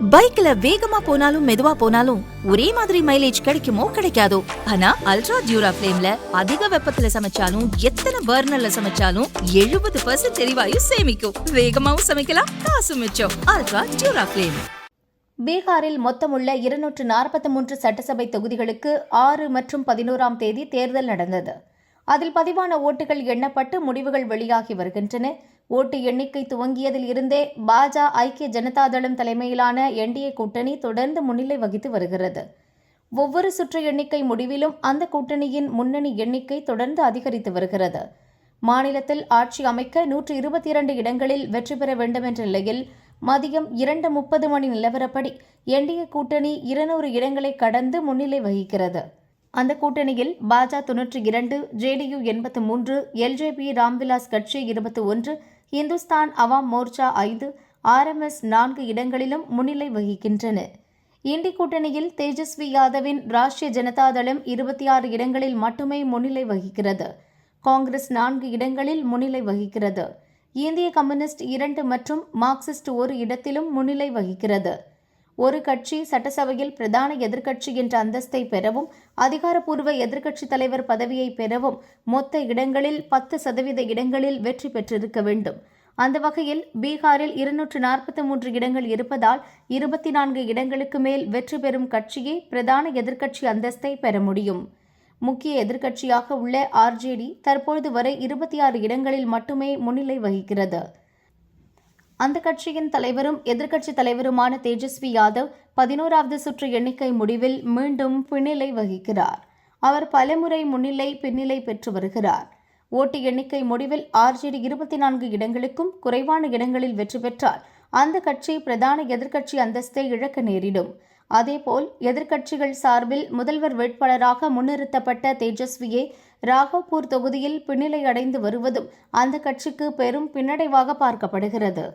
பைக்ல வேகமா போனாலும் மெதுவா போனாலும் ஒரே மாதிரி மைலேஜ் கிடைக்குமோ கிடைக்காதோ? ஆனா அல்ட்ரா டியூரா ஃபிளேம்ல அதிக வெப்பத்துல சமைச்சாலும் எத்தனை பர்னர்ல சமைச்சாலும் எழுபது பர்சன்ட் எரிவாயு சேமிக்கும். வேகமாவும் சமைக்கலாம் காசு மிச்சம். அல்ட்ரா டியூரா ஃபிளேம் பீகாரில் மொத்தமுள்ள இருநூற்று நாற்பத்தி மூன்று சட்டசபை தொகுதிகளுக்கு ஆறு மற்றும் பதினோராம் தேதி தேர்தல் நடந்தது. அதில் பதிவான ஓட்டுகள் எண்ணப்பட்டு முடிவுகள் வெளியாகி வருகின்றன. ஓட்டு எண்ணிக்கை துவங்கியதில் இருந்தே பாஜ ஐக்கிய ஜனதாதளம் தலைமையிலான என்டிஏ கூட்டணி தொடர்ந்து முன்னிலை வகித்து வருகிறது. ஒவ்வொரு சுற்று எண்ணிக்கை முடிவிலும் அந்த கூட்டணியின் முன்னணி எண்ணிக்கை தொடர்ந்து அதிகரித்து வருகிறது. மாநிலத்தில் ஆட்சி அமைக்க நூற்று இருபத்தி இரண்டு இடங்களில் வெற்றி பெற வேண்டும் என்ற நிலையில் மதியம் இரண்டு முப்பது மணி நிலவரப்படி என்டிஏ கூட்டணி இருநூறு இடங்களை கடந்து முன்னிலை வகிக்கிறது. அந்த கூட்டணியில் பாஜ தொன்னூற்றி இரண்டு ஜேடியு எண்பத்து மூன்று எல்ஜேபி ராம்விலாஸ் கட்சி இருபத்தி ஒன்று இந்துஸ்தான் அவாம் மோர்ச்சா ஐந்து ஆர்எம்எஸ் நான்கு இடங்களிலும் முன்னிலை வகிக்கின்றன. இண்டி கூட்டணியில் தேஜஸ்வி யாதவின் ராஷ்டிரிய ஜனதாதளம் இருபத்தி ஆறு இடங்களில் மட்டுமே முன்னிலை வகிக்கிறது. காங்கிரஸ் நான்கு இடங்களில் முன்னிலை வகிக்கிறது. இந்திய கம்யூனிஸ்ட் இரண்டு மற்றும் மார்க்சிஸ்ட் ஒரு இடத்திலும் முன்னிலை வகிக்கிறது. ஒரு கட்சி சட்டசபையில் பிரதான எதிர்க்கட்சி என்ற அந்தஸ்தை பெறவும் அதிகாரப்பூர்வ எதிர்க்கட்சித் தலைவர் பதவியை பெறவும் மொத்த இடங்களில் பத்து சதவீத இடங்களில் வெற்றி பெற்றிருக்க வேண்டும். அந்த வகையில் பீகாரில் இருநூற்று நாற்பத்தி மூன்று இடங்கள் இருப்பதால் இருபத்தி நான்கு இடங்களுக்கு மேல் வெற்றி பெறும் கட்சியே பிரதான எதிர்க்கட்சி அந்தஸ்தை பெற முடியும். முக்கிய எதிர்க்கட்சியாக உள்ள ஆர்ஜேடி தற்பொழுது வரை இருபத்தி ஆறு இடங்களில் மட்டுமே முன்னிலை வகிக்கிறது. அந்த கட்சியின் தலைவரும் எதிர்க்கட்சித் தலைவருமான தேஜஸ்வி யாதவ் பதினோராவது சுற்று எண்ணிக்கை முடிவில் மீண்டும் பின்னிலை வகிக்கிறார். அவர் பலமுறை முன்னிலை பின்னிலை பெற்று வருகிறார். ஓட்டு எண்ணிக்கை முடிவில் ஆர்ஜேடி இருபத்தி நான்கு இடங்களுக்கும் குறைவான இடங்களில் வெற்றி பெற்றால் அந்த கட்சி பிரதான எதிர்க்கட்சி அந்தஸ்தை இழக்க நேரிடும். அதேபோல் எதிர்க்கட்சிகள் சார்பில் முதல்வர் வேட்பாளராக முன்னிறுத்தப்பட்ட தேஜஸ்வியே ராகோபூர் தொகுதியில் பின்னிலை அடைந்து வருவதும் அந்த கட்சிக்கு பெரும் பின்னடைவாக பார்க்கப்படுகிறது.